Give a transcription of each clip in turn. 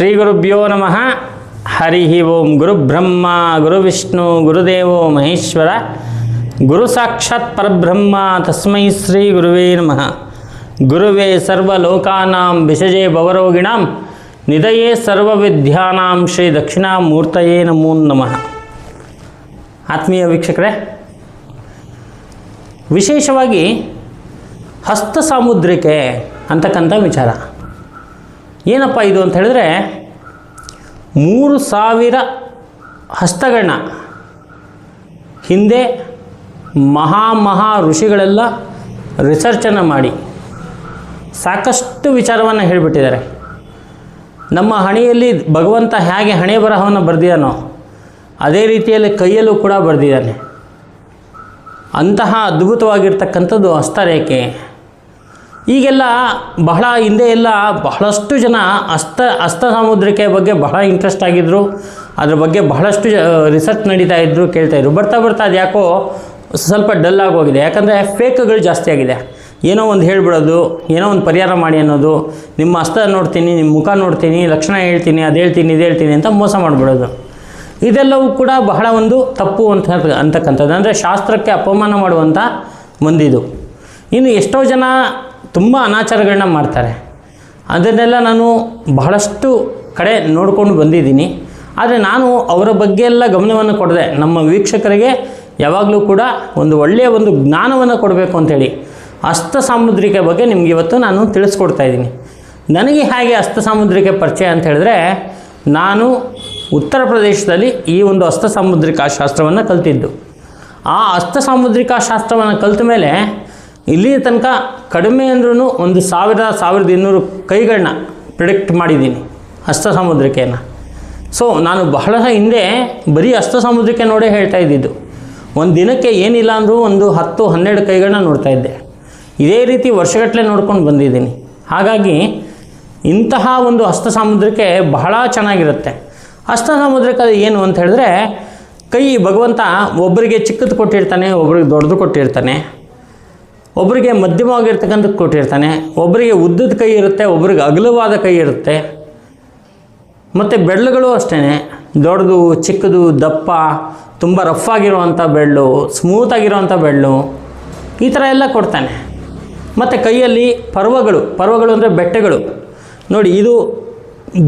ಶ್ರೀ ಗುರುಭ್ಯೋ ನಮಃ. ಹರಿ ಓಂ ಗುರುಬ್ರಹ್ಮ ಗುರುವಿಷ್ಣು ಗುರುದೇವೋ ಮಹೇಶ್ವರ. ಗುರು ಸಾಕ್ಷಾತ್ ಪರಬ್ರಹ್ಮ, ತಸ್ಮೈ ಶ್ರೀ ಗುರುವೇ ನಮಃ. ಗುರುವೇ ಸರ್ವಲೋಕಾನಾಂ ವಿಷಜೇ ಭವರೋಗಿಣಾಂ. ನಿಧಯೇ ಸರ್ವವಿದ್ಯಾನಾಂ ಶ್ರೀ ದಕ್ಷಿಣಾಮೂರ್ತಯೇ ನಮೋ ನಮಃ. ಆತ್ಮೀಯ ವೀಕ್ಷಕರೇ, ವಿಶೇಷವಾಗಿ ಹಸ್ತ ಸಾಮುದ್ರಿಕೆ ಅಂತಕ್ಕಂಥ ವಿಚಾರ. ಏನಪ್ಪ ಇದು ಅಂತ ಹೇಳಿದ್ರೆ ಮೂರು ಸಾವಿರ ಹಸ್ತಗಳನ್ನ. ಹಿಂದೆ ಮಹಾ ಮಹಾ ಋಷಿಗಳೆಲ್ಲ ರಿಸರ್ಚನ್ನು ಮಾಡಿ. ಸಾಕಷ್ಟು ವಿಚಾರವನ್ನು ಹೇಳಿಬಿಟ್ಟಿದ್ದಾರೆ. ನಮ್ಮ ಹಣೆಯಲ್ಲಿ ಭಗವಂತ ಹೇಗೆ ಹಣೆ ಬರಹವನ್ನು ಬರೆದಿದ್ದಾನೋ ಅದೇ ರೀತಿಯಲ್ಲಿ ಕೈಯಲ್ಲೂ ಕೂಡ ಬರೆದಿದ್ದಾನೆ. ಅಂತಹ ಅದ್ಭುತವಾಗಿರ್ತಕ್ಕಂಥದ್ದು ಹಸ್ತರೇಖೆ ಈಗೆಲ್ಲ ಬಹಳ ಹಿಂದೆ ಎಲ್ಲ ಬಹಳಷ್ಟು ಜನ ಅಸ್ತ ಹಸ್ತ ಸಮುದ್ರಕ್ಕೆ ಬಗ್ಗೆ ಬಹಳ ಇಂಟ್ರೆಸ್ಟ್ ಆಗಿದ್ದರು ಅದ್ರ ಬಗ್ಗೆ ಬಹಳಷ್ಟು ರಿಸರ್ಚ್ ನಡೀತಾ ಇದ್ದರು ಕೇಳ್ತಾಯಿದ್ರು ಬರ್ತಾ ಬರ್ತಾ ಅದು ಯಾಕೋ ಸ್ವಲ್ಪ ಡಲ್ ಆಗೋಗಿದೆ ಯಾಕಂದರೆ ಫೇಕ್ಗಳು ಜಾಸ್ತಿ ಆಗಿದೆ. ಏನೋ ಒಂದು ಹೇಳ್ಬಿಡೋದು, ಏನೋ ಒಂದು ಪರಿಹಾರ ಮಾಡಿ ಅನ್ನೋದು. ನಿಮ್ಮ ಹಸ್ತ ನೋಡ್ತೀನಿ ನಿಮ್ಮ ಮುಖ ನೋಡ್ತೀನಿ, ಲಕ್ಷಣ ಹೇಳ್ತೀನಿ, ಅದು ಹೇಳ್ತೀನಿ, ಇದು ಹೇಳ್ತೀನಿ ಅಂತ ಮೋಸ ಮಾಡಿಬಿಡೋದು. ಇದೆಲ್ಲವೂ ಕೂಡ ಬಹಳ ಒಂದು ತಪ್ಪು ಅಂತ ಅಂತಕ್ಕಂಥದ್ದು. ಅಂದರೆ ಶಾಸ್ತ್ರಕ್ಕೆ ಅಪಮಾನ ಮಾಡುವಂಥ ಮಂದಿದು. ಇನ್ನು ಎಷ್ಟೋ ಜನ ತುಂಬ ಅನಾಚಾರಗಳನ್ನ ಮಾಡ್ತಾರೆ. ಅದನ್ನೆಲ್ಲ ನಾನು ಬಹಳಷ್ಟು ಕಡೆ ನೋಡಿಕೊಂಡು ಬಂದಿದ್ದೀನಿ. ಆದರೆ ನಾನು ಅವರ ಬಗ್ಗೆ ಎಲ್ಲ ಗಮನವನ್ನು ಕೊಡದೆ. ನಮ್ಮ ವೀಕ್ಷಕರಿಗೆ ಯಾವಾಗಲೂ ಕೂಡ ಒಂದು ಒಳ್ಳೆಯ ಒಂದು ಜ್ಞಾನವನ್ನು ಕೊಡಬೇಕು ಅಂಥೇಳಿ ಹಸ್ತ ಸಾಮುದ್ರಿಕ ಬಗ್ಗೆ ನಿಮ್ಗೆ ಇವತ್ತು ನಾನು ತಿಳಿಸ್ಕೊಡ್ತಾ ಇದ್ದೀನಿ. ನನಗೆ ಹೇಗೆ ಹಸ್ತ ಸಾಮುದ್ರಿಕ ಪರಿಚಯ ಅಂತ ಹೇಳಿದ್ರೆ, ನಾನು ಉತ್ತರ ಪ್ರದೇಶದಲ್ಲಿ ಈ ಒಂದು ಹಸ್ತ ಸಾಮುದ್ರಿಕ ಶಾಸ್ತ್ರವನ್ನು ಕಲ್ತಿದ್ದು. ಆ ಹಸ್ತ ಸಾಮುದ್ರಿಕ ಶಾಸ್ತ್ರವನ್ನು ಕಲಿತ ಮೇಲೆ ಇಲ್ಲಿ ತನಕ ಕಡಿಮೆ ಅಂದ್ರೂ ಒಂದು ಸಾವಿರ ಸಾವಿರದ ಇನ್ನೂರು ಕೈಗಳನ್ನ ಪ್ರಿಡಿಕ್ಟ್ ಮಾಡಿದ್ದೀನಿ ಹಸ್ತ ಸೊ ನಾನು ಬಹಳ ಹಿಂದೆ ಬರೀ ಹಸ್ತ ಸಾಮುದ್ರಿಕೆ ನೋಡೇ ಹೇಳ್ತಾ ಇದ್ದಿದ್ದು. ಒಂದು ದಿನಕ್ಕೆ ಏನಿಲ್ಲ ಅಂದರೂ ಒಂದು ಹತ್ತು, ಹನ್ನೆರಡು ಕೈಗಳನ್ನ ನೋಡ್ತಾ ಇದ್ದೆ. ಇದೇ ರೀತಿ ವರ್ಷಗಟ್ಟಲೆ ನೋಡ್ಕೊಂಡು ಬಂದಿದ್ದೀನಿ. ಹಾಗಾಗಿ ಇಂತಹ ಒಂದು ಹಸ್ತ ಸಾಮುದ್ರಿಕೆ ಬಹಳ ಚೆನ್ನಾಗಿರುತ್ತೆ. ಹಸ್ತ ಸಾಮುದ್ರಿಕ ಏನು ಅಂತ ಹೇಳಿದ್ರೆ ಕೈ ಭಗವಂತ ಒಬ್ಬರಿಗೆ ಚಿಕ್ಕದು ಕೊಟ್ಟಿರ್ತಾನೆ, ಒಬ್ರಿಗೆ ದೊಡ್ಡದು ಕೊಟ್ಟಿರ್ತಾನೆ. ಒಬ್ಬರಿಗೆ ಮಧ್ಯಮವಾಗಿರ್ತಕ್ಕಂಥ ಕೊಟ್ಟಿರ್ತಾನೆ ಒಬ್ಬರಿಗೆ ಉದ್ದದ ಕೈ ಇರುತ್ತೆ, ಒಬ್ರಿಗೆ ಅಗಲವಾದ ಕೈ ಇರುತ್ತೆ. ಮತ್ತು ಬೆಳ್ಳುಗಳು ಅಷ್ಟೇ ದೊಡ್ಡದು, ಚಿಕ್ಕದು, ದಪ್ಪ, ತುಂಬ ರಫ್ ಆಗಿರುವಂಥ ಬೆಳ್ಳು ಸ್ಮೂತ್ ಆಗಿರುವಂಥ ಬೆಳ್ಳು, ಈ ಥರ ಎಲ್ಲ ಕೊಡ್ತಾನೆ. ಮತ್ತು ಕೈಯಲ್ಲಿ ಪರ್ವಗಳು ಪರ್ವಗಳು ಅಂದರೆ ಬೆಟ್ಟಗಳು. ನೋಡಿ, ಇದು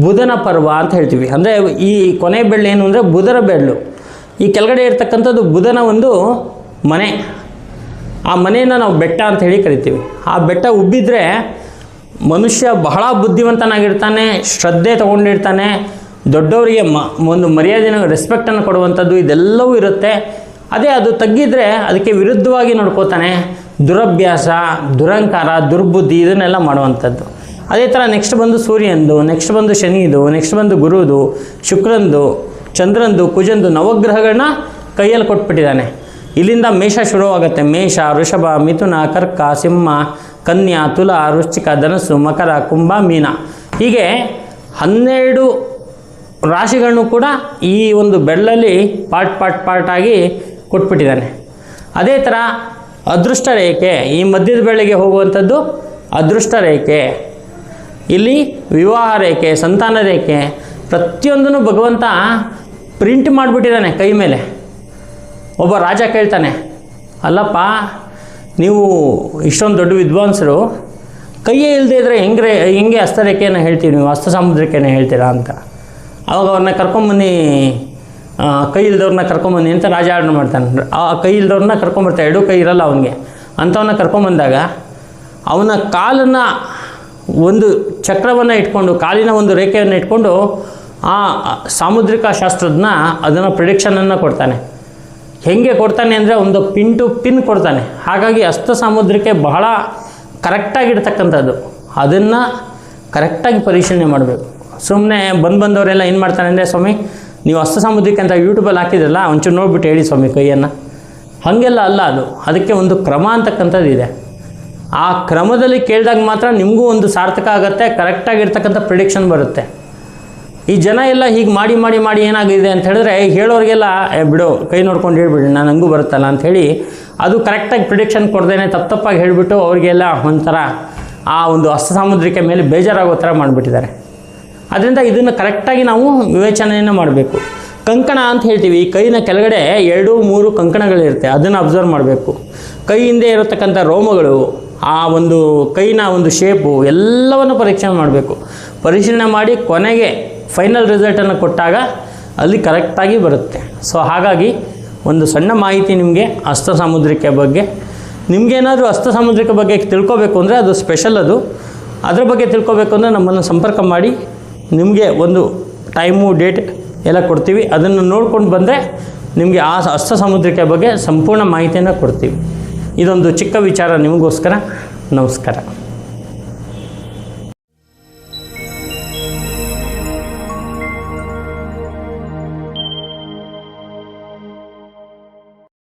ಬುಧನ ಪರ್ವ ಅಂತ ಹೇಳ್ತೀವಿ. ಅಂದರೆ ಈ ಕೊನೆ ಬೆಳ್ಳು ಏನು ಅಂದರೆ ಬುಧರ ಬೆಳ್ಳು. ಈ ಕೆಳಗಡೆ ಇರ್ತಕ್ಕಂಥದ್ದು ಬುಧನ ಒಂದು ಮನೆ. ಆ ಮನೆಯನ್ನು ನಾವು ಬೆಟ್ಟ ಅಂತ ಹೇಳಿ ಕರಿತೀವಿ. ಆ ಬೆಟ್ಟ ಉಬ್ಬಿದ್ರೆ ಮನುಷ್ಯ ಬಹಳ ಬುದ್ಧಿವಂತನಾಗಿರ್ತಾನೆ, ಶ್ರದ್ಧೆ ತಗೊಂಡಿರ್ತಾನೆ, ದೊಡ್ಡವರಿಗೆ ಮ, ಒಂದು ಮರ್ಯಾದೆನ ರೆಸ್ಪೆಕ್ಟನ್ನು ಕೊಡುವಂಥದ್ದು ಇದೆಲ್ಲವೂ ಇರುತ್ತೆ. ಅದೇ ಅದು ತಗ್ಗಿದ್ರೆ ಅದಕ್ಕೆ ವಿರುದ್ಧವಾಗಿ ನೋಡ್ಕೋತಾನೆ, ದುರಭ್ಯಾಸ, ದುರಂಕಾರ, ದುರ್ಬುದ್ಧಿ ಇದನ್ನೆಲ್ಲ ಮಾಡುವಂಥದ್ದು. ಅದೇ ಥರ ನೆಕ್ಸ್ಟ್ ಬಂದು ಸೂರ್ಯಂದು ನೆಕ್ಸ್ಟ್ ಬಂದು ಶನಿದು ನೆಕ್ಸ್ಟ್ ಬಂದು ಗುರುದು, ಶುಕ್ರಂದು, ಚಂದ್ರಂದು, ಕುಜಂದು ನವಗ್ರಹಗಳನ್ನ ಕೈಯಲ್ಲಿ ಕೊಟ್ಬಿಟ್ಟಿದ್ದಾನೆ. ಇಲ್ಲಿಂದ ಮೇಷ ಶುರುವಾಗುತ್ತೆ ಮೇಷ, ವೃಷಭ, ಮಿಥುನ, ಕರ್ಕ, ಸಿಂಹ, ಕನ್ಯಾ, ತುಲ, ವೃಶ್ಚಿಕ, ಧನಸ್ಸು, ಮಕರ, ಕುಂಭ, ಮೀನ. ಹೀಗೆ ಹನ್ನೆರಡು ರಾಶಿಗಳನ್ನು ಕೂಡ ಈ ಒಂದು ಬೆಳ್ಳಲ್ಲಿ ಪಾಟ್ ಪಾಟ್ ಪಾರ್ಟ್ ಆಗಿ ಕೊಟ್ಬಿಟ್ಟಿದ್ದಾನೆ ಅದೇ ಥರ ಅದೃಷ್ಟ ರೇಖೆ, ಈ ಮಧ್ಯದ ಬೆಳೆಗೆ ಹೋಗುವಂಥದ್ದು ಅದೃಷ್ಟ ರೇಖೆ. ಇಲ್ಲಿ ವಿವಾಹ ರೇಖೆ, ಸಂತಾನ ರೇಖೆ, ಪ್ರತಿಯೊಂದನ್ನು ಭಗವಂತ ಪ್ರಿಂಟ್ ಮಾಡಿಬಿಟ್ಟಿದ್ದಾನೆ ಕೈ ಮೇಲೆ. ಒಬ್ಬ ರಾಜ ಕೇಳ್ತಾನೆ, ಅಲ್ಲಪ್ಪ, ನೀವು ಇಷ್ಟೊಂದು ದೊಡ್ಡ ವಿದ್ವಾಂಸರು, ಕೈಯೇ ಇಲ್ಲದೆ ಇದ್ದರೆ ಹೆಂಗ್ರೆ, ಹೆಂಗೆ ಅಸ್ತರೇಖೆಯನ್ನು ಹೇಳ್ತೀವಿ ನೀವು ಹಸ್ತ ಸಮುದ್ರಕ್ಕೇನೆ ಹೇಳ್ತೀರಾ ಅಂತ? ಅವಾಗ ಅವ್ರನ್ನ ಕರ್ಕೊಂಬನ್ನಿ ಕೈ ಇಲ್ದವ್ರನ್ನ ಕರ್ಕೊಂಬನ್ನಿ ಅಂತ ರಾಜ ಆಡನ್ನು ಮಾಡ್ತಾನೆ. ಆ ಕೈ ಇಲ್ದವ್ರನ್ನ ಕರ್ಕೊಂಬರ್ತಾರೆ ಎರಡೂ ಕೈ ಇರಲ್ಲ ಅವನಿಗೆ. ಅಂಥವನ್ನ ಕರ್ಕೊಂಬಂದಾಗ ಅವನ ಕಾಲನ್ನು ಒಂದು ಚಕ್ರವನ್ನು ಇಟ್ಕೊಂಡು, ಕಾಲಿನ ಒಂದು ರೇಖೆಯನ್ನು ಇಟ್ಕೊಂಡು, ಆ ಸಾಮುದ್ರಿಕ ಶಾಸ್ತ್ರದನ್ನ ಅದನ್ನು ಪ್ರಿಡಿಕ್ಷನನ್ನು ಕೊಡ್ತಾನೆ. ಹೆಂಗೆ ಕೊಡ್ತಾನೆ ಅಂದರೆ ಒಂದು ಪಿನ್ ಟು ಪಿನ್ ಕೊಡ್ತಾನೆ. ಹಾಗಾಗಿ ಹಸ್ತ ಸಮುದ್ರಕ್ಕೆ ಬಹಳ ಕರೆಕ್ಟಾಗಿರ್ತಕ್ಕಂಥದ್ದು ಅದನ್ನು ಕರೆಕ್ಟಾಗಿ ಪರಿಶೀಲನೆ ಮಾಡಬೇಕು. ಸುಮ್ಮನೆ ಬಂದು ಬಂದವರೆಲ್ಲ ಏನು ಮಾಡ್ತಾನೆ ಅಂದರೆ, ಸ್ವಾಮಿ, ನೀವು ಹಸ್ತ ಸಮುದ್ರಕ್ಕೆ ಅಂತ ಯೂಟ್ಯೂಬಲ್ಲಿ ಹಾಕಿದ್ರಲ್ಲ, ಒಂಚೂರು ನೋಡ್ಬಿಟ್ಟು ಹೇಳಿ ಸ್ವಾಮಿ ಕೈಯನ್ನು. ಹಾಗೆಲ್ಲ ಅಲ್ಲ ಅದು. ಅದಕ್ಕೆ ಒಂದು ಕ್ರಮ ಅಂತಕ್ಕಂಥದ್ದು ಇದೆ. ಆ ಕ್ರಮದಲ್ಲಿ ಕೇಳಿದಾಗ ಮಾತ್ರ ನಿಮಗೂ ಒಂದು ಸಾರ್ಥಕ ಆಗುತ್ತೆ ಕರೆಕ್ಟಾಗಿರ್ತಕ್ಕಂಥ ಪ್ರಿಡಿಕ್ಷನ್ ಬರುತ್ತೆ. ಈ ಜನ ಎಲ್ಲ ಹೀಗೆ ಮಾಡಿ ಮಾಡಿ ಮಾಡಿ ಏನಾಗಿದೆ ಅಂತ ಹೇಳಿದ್ರೆ ಹೇಳೋರಿಗೆಲ್ಲ ಬಿಡು, ಕೈ ನೋಡ್ಕೊಂಡು ಹೇಳ್ಬಿಡಿ, ನಾನು ಹಂಗೂ ಬರುತ್ತಲ್ಲ ಅಂಥೇಳಿ ಅದು ಕರೆಕ್ಟಾಗಿ ಪ್ರಿಡಿಕ್ಷನ್ ಕೊಡ್ದೇನೆ ತಪ್ಪು ತಪ್ಪಾಗಿ ಹೇಳಿಬಿಟ್ಟು ಅವರಿಗೆಲ್ಲ ಒಂಥರ ಆ ಒಂದು ಅಸ್ತ ಸಾಮುದ್ರಿಕೆ ಮೇಲೆ ಬೇಜಾರಾಗೋ ಥರ ಮಾಡಿಬಿಟ್ಟಿದ್ದಾರೆ. ಅದರಿಂದ ಇದನ್ನು ಕರೆಕ್ಟಾಗಿ ನಾವು ವಿವೇಚನೆಯನ್ನು ಮಾಡಬೇಕು. ಕಂಕಣ ಅಂತ ಹೇಳ್ತೀವಿ, ಈ ಕೈನ ಕೆಳಗಡೆ ಎರಡು, ಮೂರು ಕಂಕಣಗಳಿರುತ್ತೆ, ಅದನ್ನು ಅಬ್ಸರ್ವ್ ಮಾಡಬೇಕು. ಕೈ ಹಿಂದೆ ಇರತಕ್ಕಂಥ ರೋಮಗಳು, ಆ ಒಂದು ಕೈನ ಒಂದು ಶೇಪು ಎಲ್ಲವನ್ನು ಪರೀಕ್ಷೆ ಮಾಡಬೇಕು. ಪರಿಶೀಲನೆ ಮಾಡಿ ಕೊನೆಗೆ ಫೈನಲ್ ರಿಸಲ್ಟನ್ನು ಕೊಟ್ಟಾಗ ಅಲ್ಲಿ ಕರೆಕ್ಟಾಗಿ ಬರುತ್ತೆ. ಸೊ ಹಾಗಾಗಿ ಒಂದು ಸಣ್ಣ ಮಾಹಿತಿ ನಿಮಗೆ ಹಸ್ತ ಸಾಮುದ್ರಿಕೆ ಬಗ್ಗೆ. ನಿಮಗೇನಾದರೂ ಹಸ್ತ ಸಾಮುದ್ರಿಕ ಬಗ್ಗೆ ತಿಳ್ಕೊಬೇಕು ಅಂದರೆ ಅದು ಸ್ಪೆಷಲ್ ಅದು. ಅದ್ರ ಬಗ್ಗೆ ತಿಳ್ಕೊಬೇಕು ಅಂದರೆ ನಮ್ಮನ್ನು ಸಂಪರ್ಕ ಮಾಡಿ. ನಿಮಗೆ ಒಂದು ಟೈಮು ಡೇಟ್ ಎಲ್ಲ ಕೊಡ್ತೀವಿ. ಅದನ್ನು ನೋಡ್ಕೊಂಡು ಬಂದರೆ ನಿಮಗೆ ಆ ಹಸ್ತ ಸಾಮುದ್ರಿಕೆ ಬಗ್ಗೆ ಸಂಪೂರ್ಣ ಮಾಹಿತಿಯನ್ನು ಕೊಡ್ತೀವಿ. ಇದೊಂದು ಚಿಕ್ಕ ವಿಚಾರ ನಿಮಗೋಸ್ಕರ. ನಮಸ್ಕಾರ.